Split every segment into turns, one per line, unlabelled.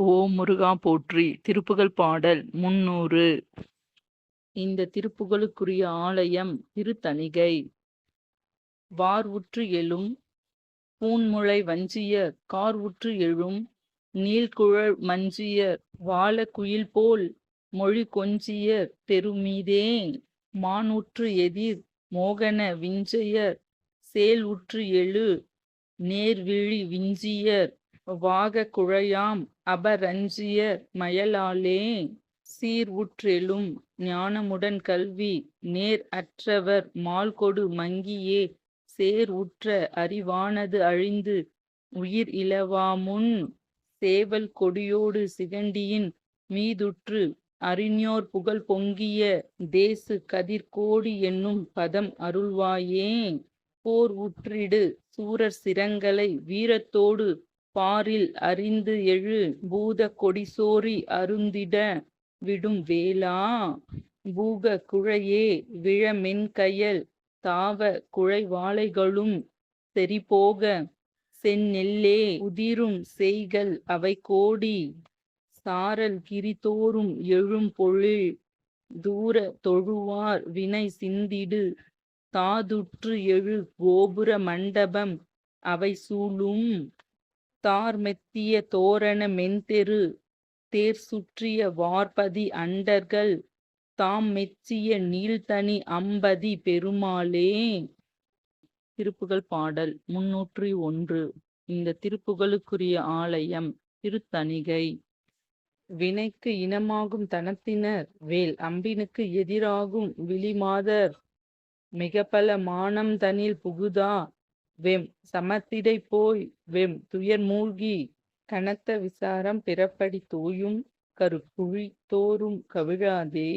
ஓம் முருகா போற்றி. திருப்புகழ் பாடல் முன்னூறு. இந்த திருப்புகளுக்குரிய ஆலயம் திருத்தணிகை. வார்வுற்று எழும். பூன்முளை வஞ்சியர் கார்வுற்று எழும். நீள்குழல் மஞ்சியர் வாழ குயில் போல் மொழி கொஞ்சியர் பெருமீதே. மானுற்று எதிர் மோகன விஞ்சையர் சேல் உற்று எழு. நேர்விழி விஞ்சியர் வாக குழையாம் அபரஞ்சியர் மயலாலே சீர்வுற்றெழும் ஞானமுடன் கல்வி நேர் அற்றவர் மால்கொடு மங்கியே சேர் உற்ற அறிவானது அழிந்து உயிர் இலவாமுன் சேவல் கொடியோடு சிகண்டியின் மீதுற்று அறிஞோர் புகழ் பொங்கிய தேசு கதிர்கோடி என்னும் பதம் அருள்வாயே. போர் உற்றிடு சூரர் சிரங்களை வீரத்தோடு பாரில் அறிந்து எழு பூத கொடிசோரி அருந்திட விடும் வேளா. பூக குழையே விழமென்கயல் தாவ குழைவாளைகளும் செறிபோக செந்நெல்லே உதிரும் செய்கள் அவை கோடி. சாரல் கிரிதோறும் எழும் பொழில் தூர தொழுவார் வினை சிந்திடு. தாதுற்று எழு கோபுர மண்டபம் அவை சூழும் தார் மெத்திய தோரண மென்தெரு தேர் சுற்றிய வார்பதி அண்டர்கள் தாம் மெச்சிய நீள்தனி அம்பதி பெருமாளே. திருப்புகழ் பாடல் முன்னூற்றி ஒன்று. இந்த திருப்புகழுக்குரிய ஆலயம் திருத்தணிகை. வினைக்கு இனமாகும் தனத்தினர் வேல் அம்பினுக்கு எதிராகும் விழிமாதர் மிக பல மானம் தனில் புகுதா வெம். சமத்திடை போய் வெம். துயர் மூழ்கி கனத்த விசாரம் பிறப்படி தோயும் கருக்குழி தோறும் கவிழாதே.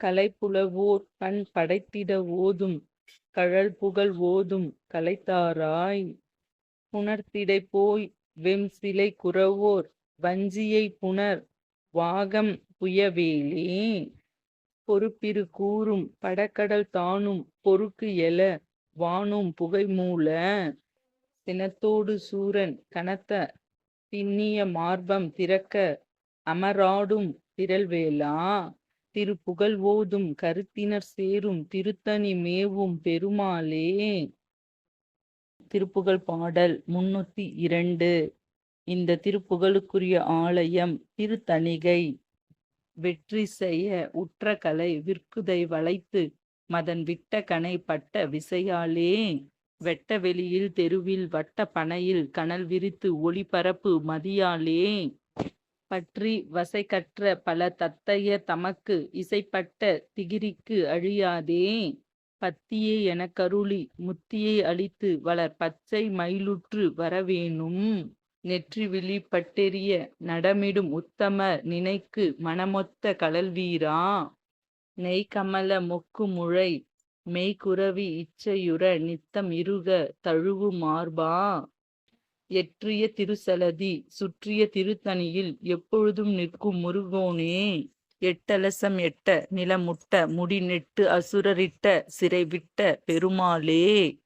கலைப்புலவோர் பண் படைத்திட ஓதும் கழல் புகழ் ஓதும் கலைத்தாராய். புணர்த்திடை போய் வெம். சிலை குறவோர் வஞ்சியை புனர் வாகம் புயவேலே. பொறுப்பிரு கூறும் படக்கடல் தானும் பொறுக்கு எல வானும் புகை மூல சினத்தோடு சூரன் கனத்த திண்ணிய மார்பம் திறக்க அமராடும் திரள்வேலா? திருப்புகழ் ஓதும் கருத்தினர் சேரும் திருத்தணி மேவும் பெருமாளே. திருப்புகழ் பாடல் முன்னூத்தி இரண்டு. இந்த திருப்புகழுக்குரிய ஆலயம் திருத்தணிகை. வெற்றி செய்ய உற்ற கலை விற்குதை வளைத்து மதன் விட்ட கனை பட்ட விசையாலே வெட்ட வெளியில் தெருவில் வட்ட பனையில் கனல் விரித்து ஒளிபரப்பு மதியாலே. பற்றி வசை கற்ற பல தத்தைய தமக்கு இசைப்பட்ட திகிரிக்கு அழியாதே. பத்தியே என கருளி முத்தியை அழித்து வளர் பச்சை மயிலுற்று வரவேணும். நெற்றி விழி பட்டெறிய நடமிடும் உத்தம நினைக்கு மனமொத்த கடல்வீரா. நெய்கமல மொக்கு முழை மெய்குரவி இச்சையுற நித்தம் இருக தழுவு மார்பா? எற்றிய திருசலதி சுற்றிய திருத்தணியில் எப்பொழுதும் நிற்கும் முருகோனே? எட்டலசம் எட்ட நிலமுட்ட முடி நெட்டு அசுரரிட்ட சிறை விட்ட பெருமாளே?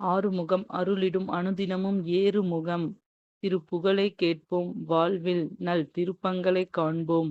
ஆறுமுகம் அருளிடும் அனுதினமும் ஏறுமுகம். திருப்புகழை கேட்போம் வாழ்வில் நல் திருப்பங்களை காண்போம்.